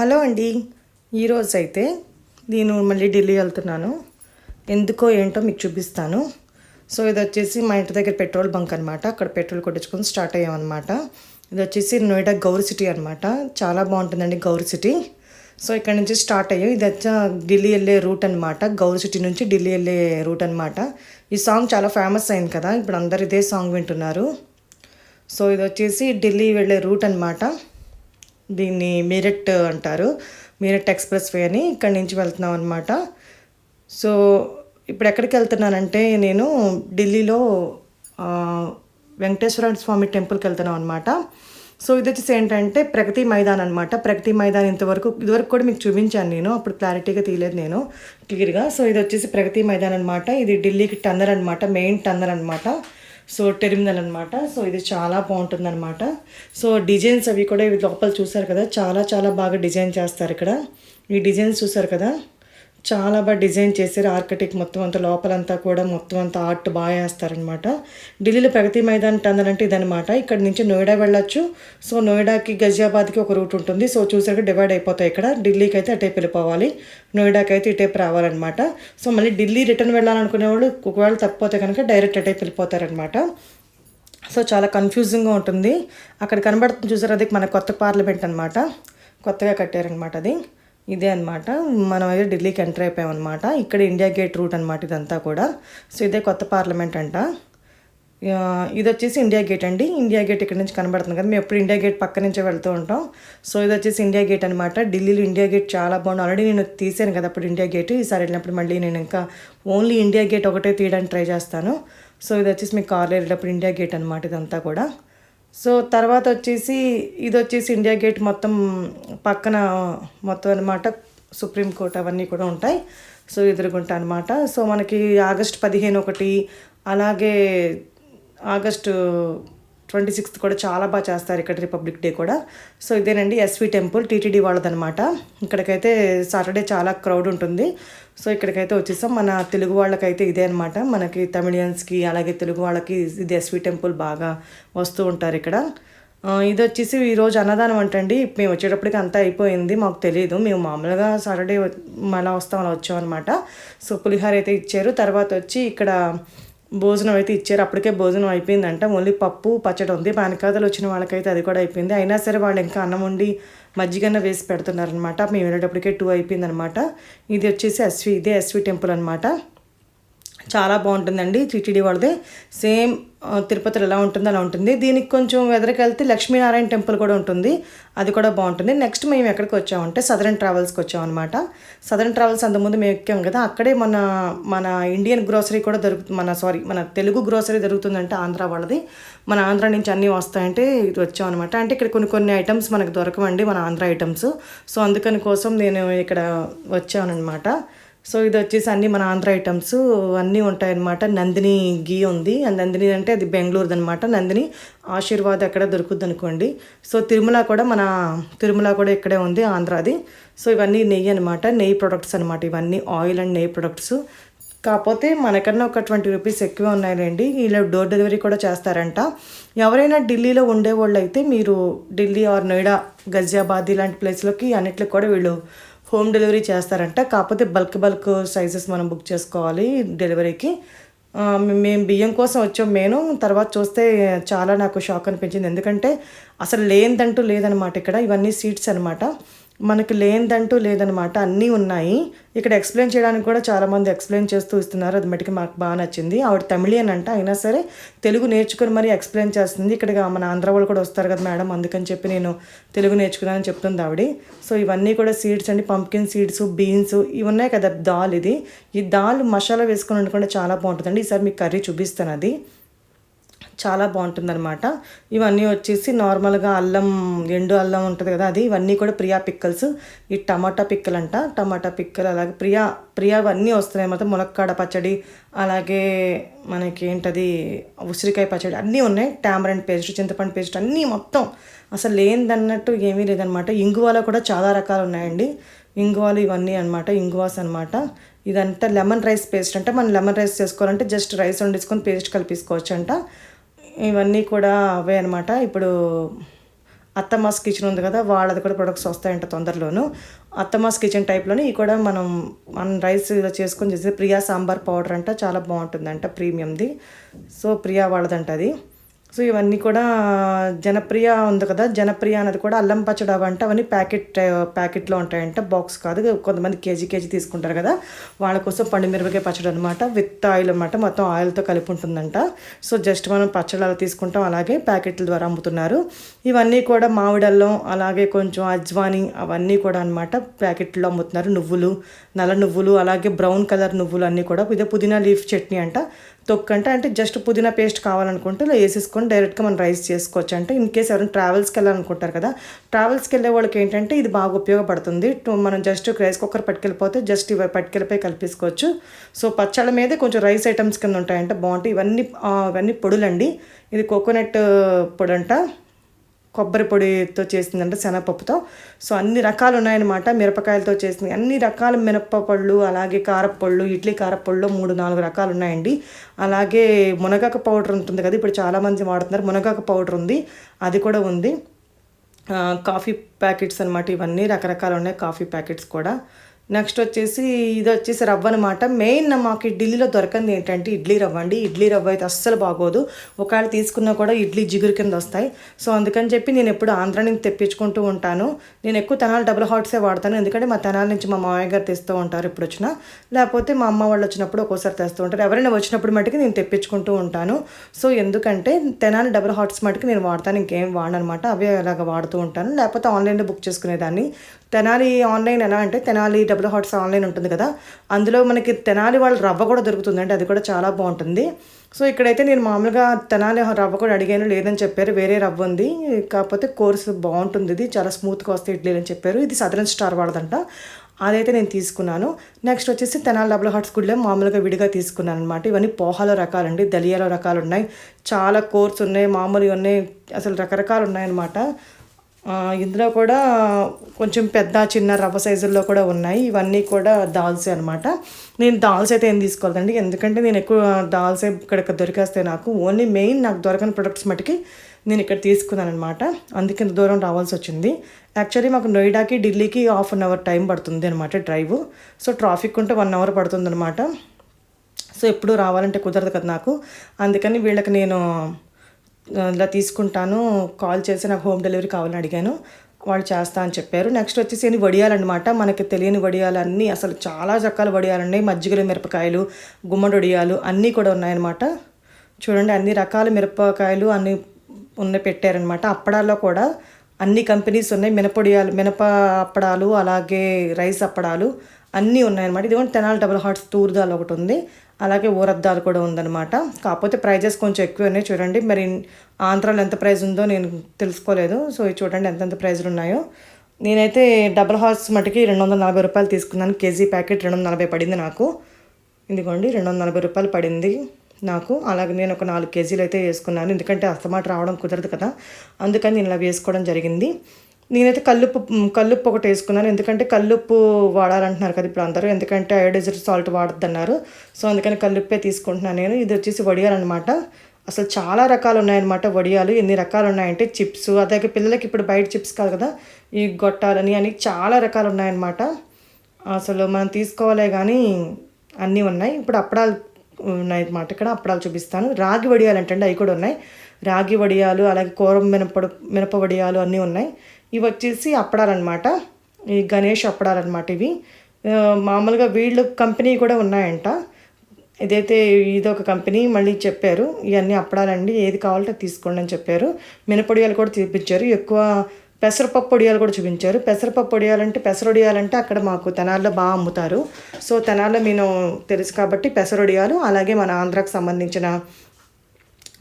Hello అండి. ఈరోజు అయితే నేను మళ్ళీ ఢిల్లీ వెళ్తున్నాను. ఎందుకో ఏంటో మీకు చూపిస్తాను. సో ఇది వచ్చేసి మా ఇంటి దగ్గర పెట్రోల్ బంక్ అనమాట అక్కడ పెట్రోల్ కొట్టించుకొని స్టార్ట్ అయ్యామన్నమాట. ఇది వచ్చేసి నోయిడా గౌర్ సిటీ అనమాట చాలా బాగుంటుందండి గౌర్ సిటీ. సో ఇక్కడ నుంచి స్టార్ట్ అయ్యాం. ఇది వచ్చా ఢిల్లీ వెళ్ళే రూట్ అనమాట గౌర్ సిటీ నుంచి ఢిల్లీ వెళ్ళే రూట్ అనమాట ఈ సాంగ్ చాలా ఫేమస్ అయింది కదా. ఇప్పుడు అందరు ఇదే సాంగ్ వింటున్నారు. సో ఇది వచ్చేసి ఢిల్లీ వెళ్ళే రూట్ అనమాట దీన్ని మీరట్ అంటారు మీరట్ ఎక్స్ప్రెస్ వే అని ఇక్కడి నుంచి వెళ్తున్నాం అనమాట సో ఇప్పుడు ఎక్కడికి వెళ్తున్నానంటే నేను ఢిల్లీలో వెంకటేశ్వర స్వామి టెంపుల్కి వెళ్తున్నాం అనమాట సో ఇది వచ్చేసి ఏంటంటే ప్రగతి మైదాన్ అనమాట ప్రగతి మైదాన్ ఇంతవరకు ఇదివరకు కూడా మీకు చూపించాను నేను అప్పుడు క్లారిటీగా తీయలేదు నేను క్లియర్గా. సో ఇది వచ్చేసి ప్రగతి మైదాన్ అనమాట ఇది ఢిల్లీకి టన్నర్ అనమాట మెయిన్ టన్నర్ అనమాట సో టెర్మినల్ అనమాట సో ఇది చాలా బాగుంటుంది అనమాట సో డిజైన్స్ అవి కూడా ఇవి లోపల చూసారు కదా? చాలా చాలా బాగా డిజైన్ చేస్తారు ఇక్కడ. ఈ డిజైన్స్ చూసారు కదా? చాలా బాగా డిజైన్ చేశారు ఆర్కిటెక్ట్ మొత్తం అంతా లోపలంతా కూడా మొత్తం అంతా ఆర్ట్ బాగా వేస్తారనమాట ఢిల్లీలో ప్రగతి మైదాన్ టన్నర్ అంటే ఇదనమాట ఇక్కడ నుంచి నోయిడా వెళ్ళొచ్చు. సో నోయిడాకి గజియాబాద్కి ఒక రూట్ ఉంటుంది. సో చూసాక డివైడ్ అయిపోతాయి ఇక్కడ. ఢిల్లీకి అయితే అటే వెళ్ళిపోవాలి. నోయిడాకి అయితే ఇటేపు రావాలన్నమాట. సో మళ్ళీ ఢిల్లీ రిటర్న్ వెళ్ళాలనుకునే వాళ్ళు ఒకవేళ తప్పిపోతే కనుక డైరెక్ట్ అటే వెళ్ళిపోతారనమాట సో చాలా కన్ఫ్యూజింగ్గా ఉంటుంది. అక్కడ కనబడుతుంది చూసారు అది మన కొత్త పార్లమెంట్ అనమాట కొత్తగా కట్టారనమాట అది. ఇదే అనమాట మనం అయితే ఢిల్లీకి ఎంటర్ అయిపోయాం అనమాట ఇక్కడ ఇండియా గేట్ రూట్ అనమాట ఇదంతా కూడా. సో ఇదే కొత్త పార్లమెంట్ అంట. ఇది వచ్చేసి ఇండియా గేట్ అండి. ఇండియా గేట్ ఇక్కడ నుంచి కనబడుతుంది కదా. మేము ఎప్పుడు ఇండియా గేట్ పక్క నుంచే వెళ్తూ ఉంటాం. సో ఇది వచ్చేసి ఇండియా గేట్ అనమాట ఢిల్లీలో ఇండియా గేట్ చాలా బాగుంది. ఆల్రెడీ నేను తీసాను కదా అప్పుడు ఇండియా గేట్. ఈసారి వెళ్ళినప్పుడు మళ్ళీ నేను ఇంకా ఓన్లీ ఇండియా గేట్ ఒకటే తీయడానికి ట్రై చేస్తాను. సో ఇది వచ్చేసి మీ కార్లో వెళ్ళేటప్పుడు ఇండియా గేట్ అనమాట ఇదంతా కూడా. సో తర్వాత వచ్చేసి ఇది వచ్చేసి ఇండియా గేట్ మొత్తం పక్కన మొత్తం అనమాట సుప్రీంకోర్టు అవన్నీ కూడా ఉంటాయి. సో ఎదురుగుంటా అనమాట సో మనకి ఆగస్ట్ పదిహేను ఒకటి అలాగే ఆగస్టు ట్వంటీ సిక్స్త్ కూడా చాలా బాగా చేస్తారు ఇక్కడ రిపబ్లిక్ డే కూడా. సో ఇదేనండి ఎస్వి టెంపుల్ టీటీడీ వాళ్ళదనమాట ఇక్కడికైతే సాటర్డే చాలా క్రౌడ్ ఉంటుంది. సో ఇక్కడికైతే వచ్చేసాం. మన తెలుగు వాళ్ళకైతే ఇదే అనమాట మనకి తమిళియన్స్కి అలాగే తెలుగు వాళ్ళకి ఇది ఎస్వి టెంపుల్ బాగా వస్తూ ఉంటారు ఇక్కడ. ఇది వచ్చేసి ఈరోజు అన్నదానం అంటండి. మేము వచ్చేటప్పటికి అంతా అయిపోయింది. మాకు తెలియదు మేము మామూలుగా సాటర్డే మళ్ళీ వస్తాం అలా వచ్చాం అనమాట సో పులిహోర అయితే ఇచ్చారు. తర్వాత వచ్చి ఇక్కడ భోజనం అయితే ఇచ్చారు. అప్పటికే భోజనం అయిపోయిందంట. ఓన్లీ పప్పు పచ్చడి ఉంది. పానకాదలు వచ్చిన వాళ్ళకైతే అది కూడా అయిపోయింది. అయినా సరే వాళ్ళు ఇంకా అన్నం వండి మజ్జిగన్న వేసి పెడుతున్నారనమాట మేము వెళ్ళేటప్పటికే టూ అయిపోయిందనమాట ఇది వచ్చేసి ఎస్వి ఇదే ఎస్వి టెంపుల్ అనమాట చాలా బాగుంటుందండి. టీటీడీ వాళ్ళది. సేమ్ తిరుపతిలో ఎలా ఉంటుందో అలా ఉంటుంది. దీనికి కొంచెం వెదరికి లక్ష్మీనారాయణ టెంపుల్ కూడా ఉంటుంది. అది కూడా బాగుంటుంది. నెక్స్ట్ మేము ఎక్కడికి వచ్చామంటే సదరన్ ట్రావెల్స్కి వచ్చామన్నమాట. సదరన్ ట్రావెల్స్ అంతకుముందు మేము ఎక్కాం కదా అక్కడే మన మన ఇండియన్ గ్రోసరీ కూడా దొరుకుతుంది. మన సారీ మన తెలుగు గ్రోసరీ దొరుకుతుందంటే ఆంధ్ర వాళ్ళది. మన ఆంధ్ర నుంచి అన్నీ వస్తాయంటే ఇది వచ్చామన్నమాట. అంటే ఇక్కడ కొన్ని కొన్ని ఐటమ్స్ మనకు దొరకవండి మన ఆంధ్ర ఐటమ్స్. సో అందుకని కోసం నేను ఇక్కడ వచ్చానమాట సో ఇది వచ్చేసి అన్నీ మన ఆంధ్ర ఐటమ్స్ అన్నీ ఉంటాయన్నమాట. నందిని గీ ఉంది. ఆ నందిని అంటే అది బెంగళూరుది అనమాట నందిని ఆశీర్వాద్ అక్కడ దొరుకుద్ది అనుకోండి. సో తిరుమల కూడా మన తిరుమల కూడా ఇక్కడే ఉంది ఆంధ్రాది. సో ఇవన్నీ నెయ్యి అనమాట నెయ్యి ప్రొడక్ట్స్ అనమాట ఇవన్నీ. ఆయిల్ అండ్ నెయ్యి ప్రొడక్ట్స్. కాకపోతే మనకన్నా ఒక ట్వంటీ రూపీస్ ఎక్కువ ఉన్నాయండి ఇలా డోర్ డెలివరీ కూడా చేస్తారంట. ఎవరైనా ఢిల్లీలో ఉండేవాళ్ళు అయితే మీరు ఢిల్లీ ఆర్ నోయిడా గజియాబాద్ ఇలాంటి ప్లేస్లోకి అన్నిటికి కూడా వీళ్ళు హోమ్ డెలివరీ చేస్తారంట. కాకపోతే బల్క్ బల్క్ సైజెస్ మనం బుక్ చేసుకోవాలి డెలివరీకి. మేము బియ్యం కోసం వచ్చాం నేను తర్వాత చూస్తే చాలా నాకు షాక్ అనిపించింది. ఎందుకంటే అసలు లేనిదంటూ లేదనమాట ఇక్కడ. ఇవన్నీ సీట్స్ అనమాట మనకు లేనిదంటూ లేదనమాట. అన్నీ ఉన్నాయి. ఇక్కడ ఎక్స్ప్లెయిన్ చేయడానికి కూడా చాలామంది ఎక్స్ప్లెయిన్ చేస్తూ ఇస్తున్నారు. అది మటుకి మాకు బాగా నచ్చింది. ఆవిడ తమిళియన్ అంట. అయినా సరే తెలుగు నేర్చుకుని మరీ ఎక్స్ప్లెయిన్ చేస్తుంది. ఇక్కడ మన ఆంధ్ర వాళ్ళు కూడా వస్తారు కదా మేడం. అందుకని చెప్పి నేను తెలుగు నేర్చుకున్నానని చెప్తుంది ఆవిడ. సో ఇవన్నీ కూడా సీడ్స్ అండి. పంప్కిన్ సీడ్స్ బీన్స్ ఇవి ఉన్నాయి కదా. దాల్ ఇది. ఈ దాల్ మసాలా వేసుకొని వండుకుంటే చాలా బాగుంటుందండి. ఈసారి మీకు కర్రీ చూపిస్తాను అది. చాలా బాగుంటుందన్నమాట. ఇవన్నీ వచ్చేసి నార్మల్గా అల్లం ఎండు అల్లం ఉంటుంది కదా అది ఇవన్నీ కూడా ప్రియా పిక్కల్స్. ఈ టమాటా పిక్కలు అంట టమాటా పిక్కలు అలాగే ప్రియా ప్రియా అవన్నీ వస్తున్నాయి అన్నమాట. ములక్కాడ పచ్చడి అలాగే మనకి ఏంటది ఉసిరికాయ పచ్చడి అన్నీ ఉన్నాయి. టామరెంట్ పేస్ట్ చింతపండు పేస్ట్ అన్నీ మొత్తం. అసలు లేనిదన్నట్టు ఏమీ లేదనమాట ఇంగువాలో కూడా చాలా రకాలు ఉన్నాయండి. ఇంగువాలు ఇవన్నీ అనమాట ఇంగువాస్ అనమాట ఇదంతా లెమన్ రైస్ పేస్ట్ అంటే. మనం లెమన్ రైస్ చేసుకోవాలంటే జస్ట్ రైస్ వండేసుకొని పేస్ట్ కలిపేసుకోవచ్చు అంట ఇవన్నీ కూడా అవే అనమాట ఇప్పుడు అత్తమాస్ కిచెన్ ఉంది కదా వాళ్ళది కూడా ప్రొడక్ట్స్ వస్తాయంట తొందరలోను. అత్తమాస్ కిచెన్ టైప్లోనే ఇవి కూడా మనం మనం రైస్ ఇలా చేసుకొని చేసే ప్రియా సాంబార్ పౌడర్ అంట చాలా బాగుంటుందంట ప్రీమియంది. సో ప్రియా వాళ్ళదంట అది. సో ఇవన్నీ కూడా జనప్రియ ఉంది కదా జనప్రియ అనేది కూడా అల్లం పచ్చడి అవంట అవన్నీ ప్యాకెట్ ప్యాకెట్లో ఉంటాయంట బాక్స్ కాదు కొంతమంది కేజీ కేజీ తీసుకుంటారు కదా. వాళ్ళ కోసం పండు మిరపకాయ పచ్చడి అనమాట విత్ ఆయిల్ అనమాట మొత్తం ఆయిల్తో కలిపి ఉంటుందంట. సో జస్ట్ మనం పచ్చడి అలా తీసుకుంటాం అలాగే ప్యాకెట్ల ద్వారా అమ్ముతున్నారు. ఇవన్నీ కూడా మామిడల్లం అలాగే కొంచెం అజ్వాని అవన్నీ కూడా అనమాట ప్యాకెట్లో అమ్ముతున్నారు. నువ్వులు నల్ల నువ్వులు అలాగే బ్రౌన్ కలర్ నువ్వులు అన్నీ కూడా ఇదే పుదీనా లీఫ్ చట్నీ అంట తొక్కంట. అంటే జస్ట్ పుదీనా పేస్ట్ కావాలనుకుంటే ఇలా వేసేసుకొని డైరెక్ట్గా మనం రైస్ చేసుకోవచ్చు. అంటే ఇన్ కేస్ ఎవరైనా ట్రావెల్స్కి వెళ్ళాలనుకుంటారు కదా ట్రావెల్స్కి వెళ్ళే వాళ్ళకి ఏంటంటే ఇది బాగా ఉపయోగపడుతుంది. మనం జస్ట్ రైస్ కుక్కర్ పట్టుకెళ్ళిపోతే జస్ట్ ఇవి పట్టుకెళ్ళిపోయి కలిపేసుకోవచ్చు. సో పచ్చళ్ళ మీదే కొంచెం రైస్ ఐటమ్స్ కింద ఉంటాయంటే బాగుంటాయి ఇవన్నీ ఇవన్నీ పొడులండి. ఇది కోకోనట్ పొడి అంట కొబ్బరి పొడితో చేసిందంటే శనగపప్పుతో. సో అన్ని రకాలు ఉన్నాయన్నమాట మిరపకాయలతో చేసింది. అన్ని రకాల మినప్పపళ్ళు అలాగే కారపళ్ళు ఇడ్లీ కారపళ్ళు మూడు నాలుగు రకాలు ఉన్నాయండి అలాగే మునగాక పౌడర్ ఉంటుంది కదా ఇప్పుడు చాలామంది వాడుతున్నారు. మునగాక పౌడర్ ఉంది. అది కూడా ఉంది. కాఫీ ప్యాకెట్స్ అనమాట ఇవన్నీ రకరకాలు ఉన్నాయి కాఫీ ప్యాకెట్స్ కూడా. నెక్స్ట్ వచ్చేసి ఇది వచ్చేసి రవ్వ అనమాట మెయిన్ మాకు ఢిల్లీలో దొరకంది ఏంటంటే ఇడ్లీ రవ్వ అండి. ఇడ్లీ రవ్వ అయితే అస్సలు బాగోదు. ఒకవేళ తీసుకున్నా కూడా ఇడ్లీ జిగురు కింద వస్తాయి. సో అందుకని చెప్పి నేను ఎప్పుడు ఆంధ్ర నుంచి తెప్పించుకుంటూ ఉంటాను. నేను ఎక్కువ తెనాలి డబుల్ హాట్సే వాడతాను. ఎందుకంటే మా తెనాల నుంచి మా మామయ్య గారు తెస్తూ ఉంటారు ఇప్పుడు వచ్చినా. లేకపోతే మా అమ్మ వాళ్ళు వచ్చినప్పుడు ఒక్కోసారి తెస్తూ ఉంటారు. ఎవరైనా వచ్చినప్పుడు మటుకు నేను తెప్పించుకుంటూ ఉంటాను. సో ఎందుకంటే తెనాలి డబుల్ హాట్స్ మటుకు నేను వాడతాను. ఇంకేం వాడనమాట అవే అలాగ వాడుతూ ఉంటాను. లేకపోతే ఆన్లైన్లో బుక్ చేసుకునేదాన్ని. తెనాలి ఆన్లైన్ ఎలా అంటే తెనాలి డబుల్ హాట్స్ ఆన్లైన్ ఉంటుంది కదా. అందులో మనకి తెనాలి వాళ్ళ రవ్వ కూడా దొరుకుతుందండి అది కూడా చాలా బాగుంటుంది. సో ఇక్కడైతే నేను మామూలుగా తెనాలి రవ్వ కూడా అడిగాను లేదని చెప్పారు. వేరే రవ్వ ఉంది. కాకపోతే కోర్స్ బాగుంటుంది. ఇది చాలా స్మూత్గా వస్తే ఇడ్లీ అని చెప్పారు. ఇది సదరన్ స్టార్ వాళ్ళదంట. అదైతే నేను తీసుకున్నాను. నెక్స్ట్ వచ్చేసి తెనాలి డబుల్ హాట్స్ గుడ్లో మామూలుగా విడిగా తీసుకున్నాను అనమాట ఇవన్నీ పోహాలో రకాలండి. దలియాలో రకాలు ఉన్నాయి చాలా కోర్స్ ఉన్నాయి. మామూలుగా ఉన్నాయి. అసలు రకరకాలు ఉన్నాయన్నమాట. ఇందులో కూడా కొంచెం పెద్ద చిన్న రవ్వ సైజుల్లో కూడా ఉన్నాయి. ఇవన్నీ కూడా దాల్స్ అనమాట నేను దాల్స్ అయితే ఏం తీసుకోవాలండి ఎందుకంటే నేను ఎక్కువ దాల్స్ ఇక్కడ దొరికేస్తే నాకు. ఓన్లీ మెయిన్ నాకు దొరకని ప్రొడక్ట్స్ మటుకి నేను ఇక్కడ తీసుకున్నాను అనమాట అందుకే ఇంత దూరం రావాల్సి వచ్చింది. యాక్చువల్లీ మాకు నోయిడాకి ఢిల్లీకి హాఫ్ అన్ అవర్ టైం పడుతుంది అనమాట డ్రైవ్ సో ట్రాఫిక్ ఉంటే వన్ అవర్ పడుతుంది అనమాట సో ఎప్పుడు రావాలంటే కుదరదు కదా నాకు. అందుకని వీళ్ళకి నేను ఇలా తీసుకుంటాను. కాల్ చేసి నాకు హోమ్ డెలివరీ కావాలని అడిగాను. వాళ్ళు చేస్తా అని చెప్పారు. నెక్స్ట్ వచ్చేసి ఎన్ని వడియాలన్నమాట. మనకి తెలియని వడియాలన్నీ అసలు చాలా రకాల వడియాలు ఉన్నాయి. మజ్జిగలు మిరపకాయలు గుమ్మడి వడియాలు అన్నీ కూడా ఉన్నాయన్నమాట. చూడండి అన్ని రకాల మిరపకాయలు అన్నీ ఉన్న పెట్టారనమాట అప్పడాల్లో కూడా అన్ని కంపెనీస్ ఉన్నాయి. మినపొడియాలు మినప అప్పడాలు అలాగే రైస్ అప్పడాలు అన్నీ ఉన్నాయన్నమాట. ఇది తెనాలి డబుల్ హార్ట్స్ తూర్దాలు ఒకటి ఉంది. అలాగే ఊరద్దాలు కూడా ఉందన్నమాట. కాకపోతే ప్రైజెస్ కొంచెం ఎక్కువ ఉన్నాయి చూడండి. మరి ఆంధ్రాలో ఎంత ప్రైస్ ఉందో నేను తెలుసుకోలేదు. సో ఇది చూడండి ఎంతెంత ప్రైజులు ఉన్నాయో. నేనైతే డబల్ హార్స్ మటుకి రెండు వందల నలభై రూపాయలు తీసుకున్నాను. కేజీ ప్యాకెట్ రెండు వందల నలభై పడింది నాకు. ఇదిగోండి రెండు వందల నలభై రూపాయలు పడింది నాకు. అలాగే నేను ఒక నాలుగు కేజీలు అయితే వేసుకున్నాను. ఎందుకంటే అస్తమాట రావడం కుదరదు కదా. అందుకని నేను ఇలా వేసుకోవడం జరిగింది. నేనైతే కల్లుప్పు కల్లుప్పు ఒకటి వేసుకున్నాను. ఎందుకంటే కల్లుప్పు వాడాలంటున్నారు కదా ఇప్పుడు అందరూ. ఎందుకంటే అయోడైజర్ సాల్ట్ వాడద్దన్నారు. సో అందుకని కల్లుప్పే తీసుకుంటున్నాను నేను. ఇది వచ్చేసి వడియాలన్నమాట అసలు చాలా రకాలు ఉన్నాయన్నమాట వడియాలు. ఎన్ని రకాలు ఉన్నాయంటే చిప్స్. అదే పిల్లలకి ఇప్పుడు బయట చిప్స్ కాదు కదా ఈ గొట్టాలని అని చాలా రకాలు ఉన్నాయన్నమాట అసలు మనం తీసుకోవాలే కానీ అన్నీ ఉన్నాయి. ఇప్పుడు అప్పడాలు ఉన్నాయన్నమాట ఇక్కడ. అప్పడాలు చూపిస్తాను. రాగి వడియాలు అంటే అవి కూడా ఉన్నాయి. రాగి వడియాలు అలాగే కూర మినపడు మినప వడియాలు అన్నీ ఉన్నాయి. ఇవి వచ్చేసి అప్పడాలన్నమాట. ఈ గణేష్ అప్పడాలన్నమాట ఇవి. మామూలుగా వీళ్ళు కంపెనీ కూడా ఉన్నాయంట. ఇదైతే ఇదొక కంపెనీ మళ్ళీ చెప్పారు. ఇవన్నీ అప్పడాలండి ఏది కావాలంటే తీసుకోండి అని చెప్పారు. మినపొడియాలు కూడా చూపించారు ఎక్కువ పెసరపప్పు వడియాలు కూడా చూపించారు. పెసరపప్పు వడియాలంటే పెసరొడియాలంటే అక్కడ మాకు తెనాల్లో బాగా అమ్ముతారు. సో తెనాల్లో నేను తెలుసు కాబట్టి పెసరొడియాలు అలాగే మన ఆంధ్రాకు సంబంధించిన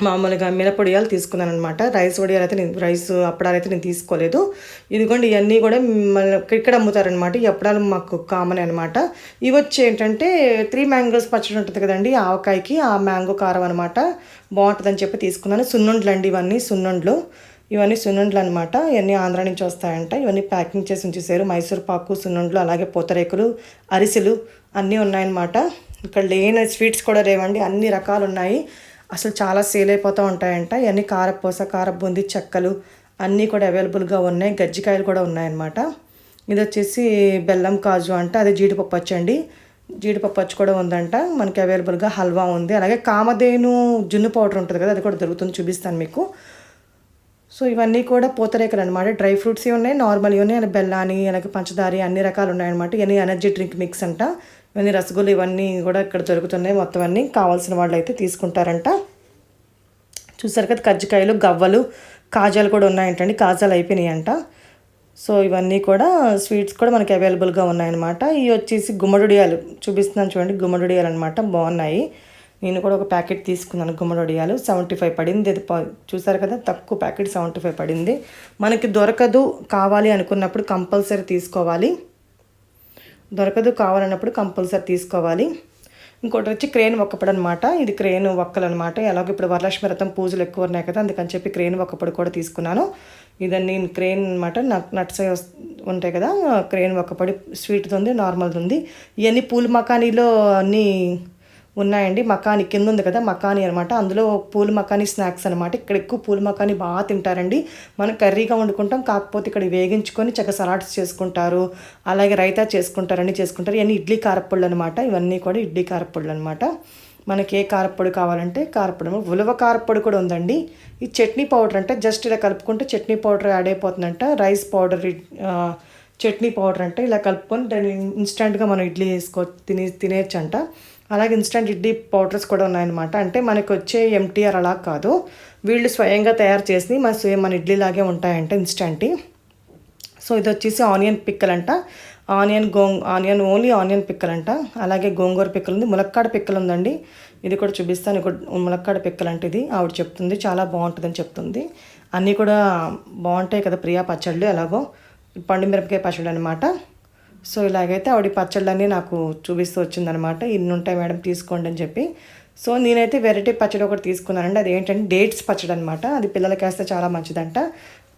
మామూలుగా మినపొడియాలు తీసుకున్నాను అనమాట రైస్ వడియాలు అయితే నేను రైస్ అప్పడాలు అయితే నేను తీసుకోలేదు. ఇదిగోండి ఇవన్నీ కూడా మన ఇక్కడ అమ్ముతారనమాట ఈ అప్పడాలు మాకు కామన్ అనమాట ఇవి వచ్చి ఏంటంటే త్రీ మ్యాంగోస్ పచ్చడి ఉంటుంది కదండి ఆవకాయకి ఆ మ్యాంగో కారం అనమాట బాగుంటుందని చెప్పి తీసుకున్నాను. సున్నుండ్లు అండి ఇవన్నీ సున్నుండ్లు. ఇవన్నీ సున్నుండ్లు అనమాట ఇవన్నీ ఆంధ్ర నుంచి వస్తాయంట. ఇవన్నీ ప్యాకింగ్ చేసి ఉంచేసారు మైసూర్ పాకు సున్నుండ్లు అలాగే పూతరేకులు అరిసెలు అన్నీ ఉన్నాయన్నమాట. ఇక్కడ లేని స్వీట్స్ కూడా లేవండి. అన్ని రకాలు ఉన్నాయి. అసలు చాలా సేల్ అయిపోతూ ఉంటాయంట. ఇవన్నీ కారపూస కారబూంది చెక్కలు అన్నీ కూడా అవైలబుల్గా ఉన్నాయి. గజ్జికాయలు కూడా ఉన్నాయన్నమాట. ఇది వచ్చేసి బెల్లం కాజు అంట. అదే జీడిపప్పు వచ్చండి జీడిపప్పు వచ్చి కూడా ఉందంట. మనకి అవైలబుల్గా హల్వా ఉంది. అలాగే కామధేను జున్ను పౌడర్ ఉంటుంది కదా అది కూడా దొరుకుతుంది. చూపిస్తాను మీకు. సో ఇవన్నీ కూడా పూతరేకలు అనమాట డ్రై ఫ్రూట్స్ ఉన్నాయి నార్మల్ ఉన్నాయి. అలాగే బెల్లాని అలాగే పంచదారి అన్ని రకాలు ఉన్నాయన్నమాట. ఇవన్నీ ఎనర్జీ డ్రింక్ మిక్స్ అంట. ఇవన్నీ రసగుల్లు ఇవన్నీ కూడా ఇక్కడ దొరుకుతున్నాయి. మొత్తం అన్నీ కావాల్సిన వాళ్ళు అయితే తీసుకుంటారంట. చూసారు కదా కజ్జికాయలు గవ్వలు కాజాలు కూడా ఉన్నాయంటండి. కాజాలు అయిపోయినాయి అంట సో ఇవన్నీ కూడా స్వీట్స్ కూడా మనకి అవైలబుల్గా ఉన్నాయన్నమాట. ఇవి వచ్చేసి గుమ్మడుడియాలు చూపిస్తున్నాను చూడండి గుమ్మడుడియాలు అనమాట బాగున్నాయి. నేను కూడా ఒక ప్యాకెట్ తీసుకున్నాను గుమ్మడియాలు సెవెంటీ ఫైవ్ పడింది. అది చూసారు కదా తక్కువ ప్యాకెట్ సెవెంటీ ఫైవ్ పడింది. మనకి దొరకదు కావాలి అనుకున్నప్పుడు కంపల్సరీ తీసుకోవాలి. దొరకదు కావాలన్నప్పుడు కంపల్సరీ తీసుకోవాలి. ఇంకోటి వచ్చి క్రేన్ ఒక్కపడు అనమాట ఇది క్రేన్ ఒక్కలు అనమాట ఎలాగో ఇప్పుడు వరలక్ష్మి వ్రతం పూజలు ఎక్కువ ఉన్నాయి కదా అందుకని చెప్పి క్రేన్ ఒక్కపొడి కూడా తీసుకున్నాను. ఇదన్నీ క్రేన్ అనమాట నట్స్ ఉంటాయి కదా క్రేన్ ఒక్కపడి స్వీట్ది ఉంది నార్మల్ది ఉంది. ఇవన్నీ పూల మకానీలో అన్నీ ఉన్నాయండి. మకాని కింద ఉంది కదా మకాని అనమాట. అందులో పూల మకాని స్నాక్స్ అనమాట. ఇక్కడ ఎక్కువ పూల మకాని బాగా తింటారండి. మనం కర్రీగా వండుకుంటాం కాకపోతే ఇక్కడ వేగించుకొని చక్కగా సలాడ్స్ చేసుకుంటారు. అలాగే రైతా చేసుకుంటారని చేసుకుంటారు. ఇవన్నీ ఇడ్లీ కారపళ్ళు అనమాట. ఇవన్నీ కూడా ఇడ్లీ కారపళ్ళు అనమాట. మనకి ఏ కారపొడి కావాలంటే కారపొడి ఉలవ కారపొడి కూడా ఉందండి. ఈ చట్నీ పౌడర్ అంటే జస్ట్ ఇలా కలుపుకుంటే చట్నీ పౌడర్ యాడ్ అయిపోతుందంట. రైస్ పౌడర్ చట్నీ పౌడర్ అంటే. ఇలా కలుపుకొని దాన్ని ఇన్స్టెంట్గా మనం ఇడ్లీ వేసుకో తినే తినేయచ్చు అంట అలాగే ఇన్స్టెంట్ ఇడ్లీ పౌడర్స్ కూడా ఉన్నాయన్నమాట. అంటే మనకు వచ్చే ఎంటీఆర్ అలా కాదు. వీళ్ళు స్వయంగా తయారు చేసి మన సేమ్ మన ఇడ్లీ లాగే ఉంటాయంట ఇన్స్టెంట్ సో ఇది వచ్చేసి ఆనియన్ పిక్కలంట. అంట ఆనియన్ గోంగ్ ఆనియన్ ఓన్లీ ఆనియన్ పిక్కలంట. అంట అలాగే గోంగూర పిక్కలు ఉంది ములక్కాడ పిక్కలు ఉందండి ఇది కూడా చూపిస్తాను. ఇక్కడ ములక్కాడ పిక్కలు అంటే ఇది. ఆవిడ చెప్తుంది. చాలా బాగుంటుందని చెప్తుంది. అన్నీ కూడా బాగుంటాయి కదా ప్రియా పచ్చళ్ళు ఎలాగో. పండు మిరపకాయ పచ్చడి అనమాట సో ఇలాగైతే ఆవిడ పచ్చళ్ళన్నీ నాకు చూపిస్తూ వచ్చిందనమాట. ఇన్ని ఉంటాయి మేడం తీసుకోండి అని చెప్పి. సో నేనైతే వెరైటీ పచ్చడి ఒకటి తీసుకున్నానండి. అది ఏంటంటే డేట్స్ పచ్చడి అనమాట. అది పిల్లలకి వేస్తే చాలా మంచిదంట.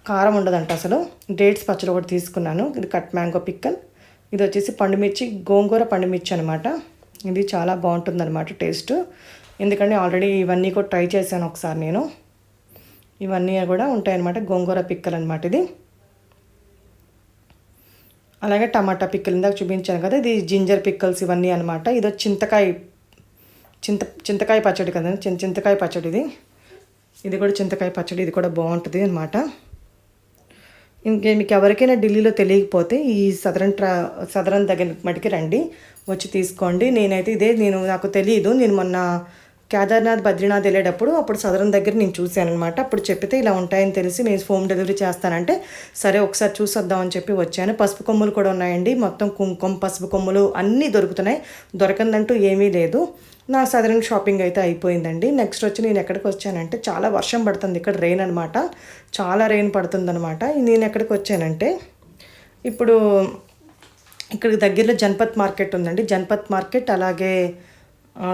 కారం ఉండదంట అసలు. డేట్స్ పచ్చడి ఒకటి తీసుకున్నాను. ఇది కట్ మ్యాంగో పిక్కల్. ఇది వచ్చేసి పండుమిర్చి గోంగూర పండుమిర్చి అనమాట. ఇది చాలా బాగుంటుందన్నమాట టేస్ట్. ఎందుకంటే ఆల్రెడీ ఇవన్నీ కూడా ట్రై చేశాను ఒకసారి నేను. ఇవన్నీ కూడా ఉంటాయన్నమాట. గోంగూర పిక్కల్ అనమాట ఇది. అలాగే టమాటా పిక్కలు ఇందాక చూపించాను కదా ఇది జింజర్ పిక్కల్స్ ఇవన్నీ అనమాట ఇది చింతకాయ చింత చింతకాయ పచ్చడి కదా చింత చింతకాయ పచ్చడి ఇది. ఇది కూడా చింతకాయ పచ్చడి ఇది కూడా బాగుంటుంది అనమాట ఇంకే మీకు ఎవరికైనా ఢిల్లీలో తెలియకపోతే ఈ సదరన్ ట్రా సదరన్ దగ్గర మటుకి రండి వచ్చి తీసుకోండి. నేనైతే ఇదే నేను నాకు తెలియదు నేను మొన్న కేదార్నాథ్ బద్రీనాథ్ వెళ్ళేటప్పుడు అప్పుడు సదరన్ దగ్గర నేను చూశాను అనమాట అప్పుడు చెప్పితే ఇలా ఉంటాయని తెలిసి నేను హోమ్ డెలివరీ చేస్తానంటే సరే ఒకసారి చూసొద్దామని చెప్పి వచ్చాను. పసుపు కొమ్ములు కూడా ఉన్నాయండి. మొత్తం కుంకుమ పసుపు కొమ్ములు అన్నీ దొరుకుతున్నాయి. దొరకందంటూ ఏమీ లేదు. నా సదరన్ షాపింగ్ అయితే అయిపోయిందండి. నెక్స్ట్ వచ్చి నేను ఎక్కడికి వచ్చానంటే చాలా వర్షం పడుతుంది. ఇక్కడ రెయిన్ అనమాట చాలా రెయిన్ పడుతుందనమాట నేను ఎక్కడికి వచ్చానంటే ఇప్పుడు ఇక్కడ దగ్గరలో జన్పత్ మార్కెట్ ఉందండి. జన్పత్ మార్కెట్ అలాగే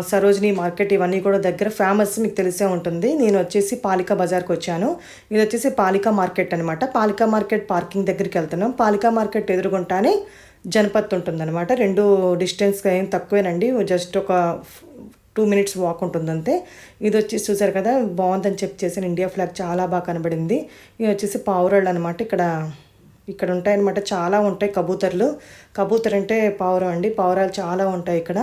సరోజిని మార్కెట్ ఇవన్నీ కూడా దగ్గర ఫేమస్ మీకు తెలిసే ఉంటుంది. నేను వచ్చేసి పాలికా బజార్కి వచ్చాను. ఇది వచ్చేసి పాలికా మార్కెట్ అనమాట పాలికా మార్కెట్ పార్కింగ్ దగ్గరికి వెళ్తున్నాం. పాలికా మార్కెట్ ఎదురుగుంటానే జనపత్ ఉంటుందన్నమాట. రెండు డిస్టెన్స్ ఏం తక్కువేనండి. జస్ట్ ఒక టూ మినిట్స్ వాక్ ఉంటుంది అంతే ఇది వచ్చి చూసారు కదా బాగుందని చెప్పి చేసిన ఇండియా ఫ్లాగ్ చాలా బాగా కనబడింది. ఇది వచ్చేసి పావురాళ్ళు అనమాట ఇక్కడ ఇక్కడ ఉంటాయన్నమాట. చాలా ఉంటాయి కబూతర్లు. కబూతర్ అంటే పావురం అండి. పావురాలు చాలా ఉంటాయి ఇక్కడ.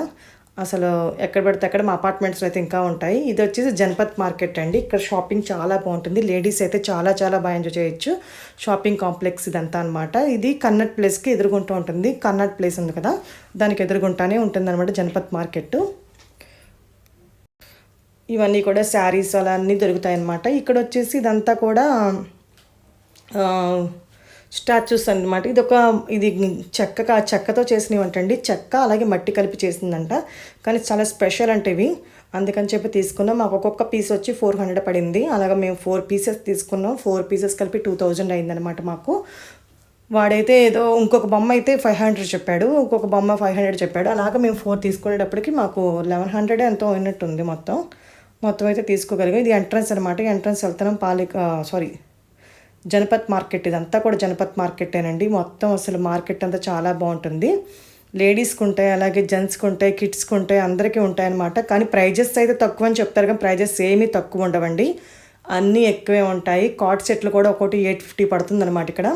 అసలు ఎక్కడ పడితే అక్కడ మా అపార్ట్మెంట్స్లో అయితే ఇంకా ఉంటాయి. ఇది వచ్చేసి జనపత్ మార్కెట్ అండి. ఇక్కడ షాపింగ్ చాలా బాగుంటుంది. లేడీస్ అయితే చాలా చాలా బాగా ఎంజాయ్ చేయొచ్చు. షాపింగ్ కాంప్లెక్స్ ఇదంతా అనమాట ఇది కన్నట్ ప్లేస్కి ఎదురుగుంటూ ఉంటుంది. కన్నట్ ప్లేస్ ఉంది కదా దానికి ఎదురుగుంటానే ఉంటుంది అనమాట జనపత్ మార్కెట్. ఇవన్నీ కూడా శారీస్ అలా అన్నీ దొరుకుతాయి అన్నమాట. ఇక్కడ వచ్చేసి ఇదంతా కూడా స్టాచ్యూస్ అనమాట ఇది ఒక ఇది చెక్క చెక్కతో చేసినవి అంటండి చెక్క అలాగే మట్టి కలిపి చేసిందంట. కానీ చాలా స్పెషల్ అంటే ఇవి. అందుకని చెప్పి తీసుకున్నాం. మాకు ఒక్కొక్క పీస్ వచ్చి ఫోర్ హండ్రెడ్ పడింది. అలాగే మేము ఫోర్ పీసెస్ తీసుకున్నాం. ఫోర్ పీసెస్ కలిపి టూ థౌజండ్ అయిందనమాట మాకు. వాడైతే ఏదో ఇంకొక బొమ్మ అయితే ఫైవ్ హండ్రెడ్ చెప్పాడు. ఇంకొక బొమ్మ ఫైవ్ హండ్రెడ్ చెప్పాడు. అలాగే మేము ఫోర్ తీసుకునేటప్పటికి మాకు లెవెన్ హండ్రెడ్ ఎంతో అయినట్టుంది మొత్తం. మొత్తం అయితే తీసుకోగలిగాం. ఇది ఎంట్రన్స్ అనమాట ఎంట్రన్స్ వెళ్తున్నాం. పాలిక సారీ జనపత్ మార్కెట్ ఇదంతా కూడా జనపత్ మార్కెటేనండి. మొత్తం అసలు మార్కెట్ అంతా చాలా బాగుంటుంది. లేడీస్కి ఉంటాయి అలాగే జెంట్స్కి ఉంటాయి కిడ్స్కి ఉంటాయి అందరికీ ఉంటాయి అనమాట కానీ ప్రైజెస్ అయితే తక్కువ అని చెప్తారు కానీ ప్రైజెస్ ఏమీ తక్కువ ఉండవండి. అన్నీ ఎక్కువే ఉంటాయి. కాట్ సెట్లు కూడా ఒకటి ఎయిట్ ఫిఫ్టీ పడుతుంది అనమాట ఇక్కడ.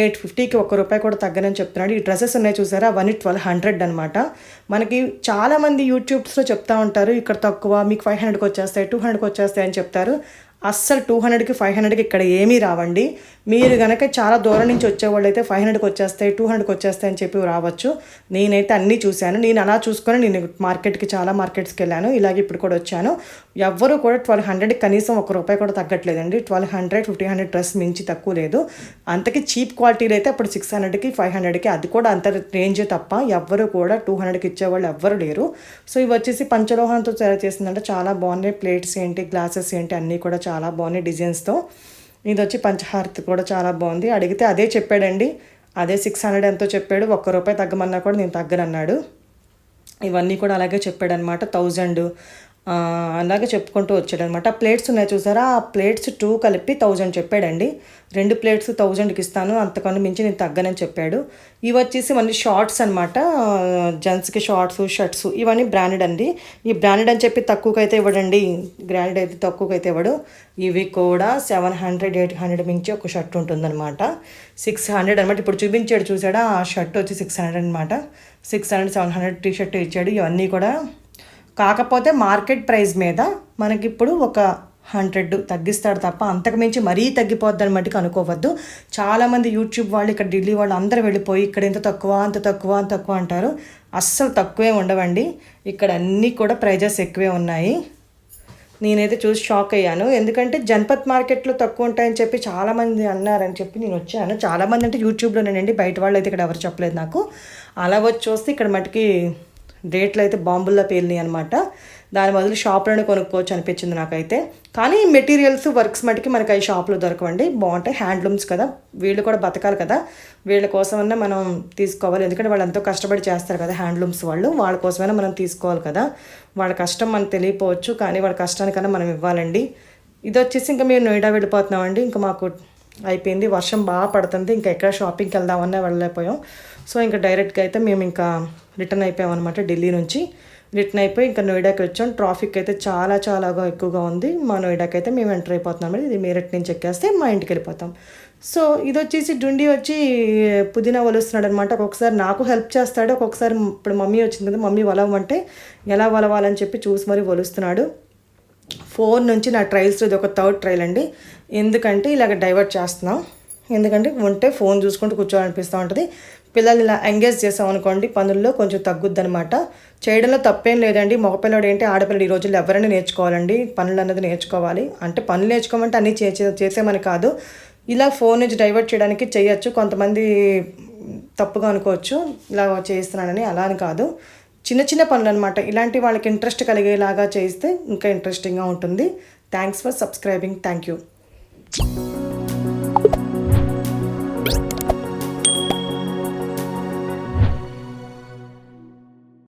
ఎయిట్ ఫిఫ్టీకి ఒక్క రూపాయి కూడా తగ్గనని చెప్తున్నాడు. ఈ డ్రెస్సెస్ ఉన్నాయి చూసారా? అవన్నీ ట్వెల్వ్ హండ్రెడ్ అనమాట మనకి చాలామంది యూట్యూబ్స్లో చెప్తా ఉంటారు ఇక్కడ తక్కువ మీకు ఫైవ్ హండ్రెడ్కి వచ్చేస్తాయి టూ హండ్రెడ్కి వచ్చేస్తాయి అని చెప్తారు. అస్సలు టూ హండ్రెడ్కి ఫైవ్ హండ్రెడ్కి ఇక్కడ ఏమీ రావండి. మీరు కనుక చాలా దూరం నుంచి వచ్చేవాళ్ళు అయితే ఫైవ్ హండ్రెడ్కి వచ్చేస్తాయి టూ హండ్రెడ్కి వచ్చేస్తాయి అని చెప్పి రావచ్చు. నేనైతే అన్నీ చూశాను. నేను అలా చూసుకొని నేను మార్కెట్కి చాలా మార్కెట్స్కి వెళ్ళాను. ఇలాగే ఇప్పుడు కూడా వచ్చాను. ఎవ్వరూ కూడా ట్వెల్వ్ హండ్రెడ్కి కనీసం ఒక రూపాయి కూడా తగ్గట్లేదండి. Twelve hundred fifteen hundred dress మించి తక్కువ లేదు. అంతకి చీప్ క్వాలిటీలో అయితే అప్పుడు సిక్స్ హండ్రెడ్కి ఫైవ్ హండ్రెడ్కి అది కూడా అంత రేంజే తప్ప ఎవ్వరు కూడా టూ హండ్రెడ్కి ఇచ్చేవాళ్ళు ఎవ్వరు లేరు. సో ఇవి వచ్చేసి పంచలోహంతో తయారు చేసిందంటే చాలా బాగున్నాయి. ప్లేట్స్ ఏంటి గ్లాసెస్ ఏంటి అన్నీ కూడా చాలా చాలా బాగున్నాయి డిజైన్స్తో. ఇది వచ్చి పంచహారతి కూడా చాలా బాగుంది. అడిగితే అదే చెప్పాడండి. అదే సిక్స్ హండ్రెడ్ ఎంతో చెప్పాడు. ఒక్క రూపాయి తగ్గమన్నా కూడా నేను తగ్గనన్నాడు. ఇవన్నీ కూడా అలాగే చెప్పాడనమాట థౌజండ్ అలాగే చెప్పుకుంటూ వచ్చాడనమాట. ప్లేట్స్ ఉన్నాయి చూసారా? ఆ ప్లేట్స్ టూ కలిపి థౌజండ్ చెప్పాడండి. రెండు ప్లేట్స్ థౌజండ్కి ఇస్తాను. అంతకన్నా మించి నేను తగ్గనని చెప్పాడు. ఇవి వచ్చేసి మళ్ళీ షార్ట్స్ అనమాట. జెంట్స్కి షార్ట్స్ షర్ట్స్ ఇవన్నీ బ్రాండెడ్ అండి. ఈ బ్రాండెడ్ అని చెప్పి తక్కువకైతే ఇవ్వడండి. బ్రాండెడ్ అయితే తక్కువకైతే ఇవ్వడు. ఇవి కూడా సెవెన్ హండ్రెడ్ ఎయిట్ హండ్రెడ్ మించి ఒక షర్ట్ ఉంటుందన్నమాట. సిక్స్ హండ్రెడ్ అనమాట. ఇప్పుడు చూపించాడు చూసాడా? ఆ షర్ట్ వచ్చి సిక్స్ హండ్రెడ్ అనమాట. Six hundred seven hundred T shirt ఇచ్చాడు. ఇవన్నీ కూడా కాకపోతే మార్కెట్ ప్రైస్ మీద మనకి ఇప్పుడు ఒక హండ్రెడ్ తగ్గిస్తాడు తప్ప అంతకు మించి మరీ తగ్గిపోద్ది అని మటుకు అనుకోవద్దు. చాలామంది యూట్యూబ్ వాళ్ళు ఇక్కడ ఢిల్లీ వాళ్ళు అందరూ వెళ్ళిపోయి ఇక్కడ ఎంత తక్కువ అంత తక్కువ అంత తక్కువ అంటారు. అస్సలు తక్కువే ఉండవండి. ఇక్కడ అన్నీ కూడా ప్రైజెస్ ఎక్కువే ఉన్నాయి. నేనైతే చూసి షాక్ అయ్యాను. ఎందుకంటే జన్పత్ మార్కెట్లో తక్కువ ఉంటాయని చెప్పి చాలామంది అన్నారని చెప్పి నేను వచ్చాను. చాలామంది అంటే యూట్యూబ్లోనేనండి బయట వాళ్ళు అయితే ఇక్కడ ఎవరు చెప్పలేదు నాకు. అలా వచ్చి చూస్తే ఇక్కడ మటుకి రేట్లు అయితే బాంబుల్లో పేలినాయి అనమాట దాని బదులు షాప్లోనే కొనుక్కోవచ్చు అనిపించింది నాకైతే. కానీ మెటీరియల్స్ వర్క్స్ మటుకి మనకి అవి షాప్లో దొరకవండి. బాగుంటాయి. హ్యాండ్లూమ్స్ కదా. వీళ్ళు కూడా బతకాలి కదా. వీళ్ళ కోసమన్నా మనం తీసుకోవాలి. ఎందుకంటే వాళ్ళు ఎంతో కష్టపడి చేస్తారు కదా హ్యాండ్లూమ్స్ వాళ్ళు. వాళ్ళ కోసమైనా మనం తీసుకోవాలి కదా. వాళ్ళ కష్టం మనకు తెలియపోవచ్చు. కానీ వాళ్ళ కష్టానికన్నా మనం ఇవ్వాలండి. ఇది వచ్చేసి ఇంకా మేము నోయిడా వెళ్ళిపోతున్నామండి. ఇంకా మాకు అయిపోయింది. వర్షం బాగా పడుతుంది. ఇంకా ఎక్కడ షాపింగ్కి వెళ్దామన్నా వెళ్ళలేకపోయాం. సో ఇంకా డైరెక్ట్గా అయితే మేము ఇంకా రిటర్న్ అయిపోయాం అనమాట ఢిల్లీ నుంచి. రిటర్న్ అయిపోయి ఇంకా నోయిడాకి వచ్చాం. ట్రాఫిక్ అయితే చాలా చాలా ఎక్కువగా ఉంది. మా నోయిడాకి అయితే మేము ఎంటర్ అయిపోతున్నాం ఇది మీరట్ నుంచి ఎక్కేస్తే మా ఇంటికి వెళ్ళిపోతాం. సో ఇది వచ్చేసి డుండి వచ్చి పుదీనా వలుస్తున్నాడు అనమాట ఒక్కొక్కసారి నాకు హెల్ప్ చేస్తాడు. ఒక్కొక్కసారి ఇప్పుడు మమ్మీ వచ్చింది కదా మమ్మీ వలవమంటే ఎలా వలవాలని చెప్పి చూసి మరీ వలుస్తున్నాడు. ఫోన్ నుంచి నా ట్రయల్స్ ఇది ఒక థర్డ్ ట్రయల్ అండి. ఎందుకంటే ఇలాగ డైవర్ట్ చేస్తున్నాం. ఎందుకంటే ఉంటే ఫోన్ చూసుకుంటూ కూర్చోవాలనిపిస్తూ ఉంటుంది. పిల్లల్ని ఇలా ఎంగేజ్ చేసామనుకోండి పనుల్లో కొంచెం తగ్గుద్ది అనమాట చేయడంలో తప్పేం లేదండి. మగపిల్లడు ఏంటి ఆడపిల్లడు ఈ రోజుల్లో ఎవరైనా నేర్చుకోవాలండి? పనులు అన్నది నేర్చుకోవాలి. అంటే పనులు నేర్చుకోమంటే అన్నీ చేసే చేసేమని కాదు. ఇలా ఫోన్ నుంచి డైవర్ట్ చేయడానికి చేయొచ్చు. కొంతమంది తప్పుగా అనుకోవచ్చు. ఇలా చేస్తున్నానని అలా అని కాదు. చిన్న చిన్న పనులు అనమాట ఇలాంటి వాళ్ళకి ఇంట్రెస్ట్ కలిగేలాగా చేస్తే ఇంకా ఇంట్రెస్టింగ్గా ఉంటుంది. Thanks for subscribing. Thank you.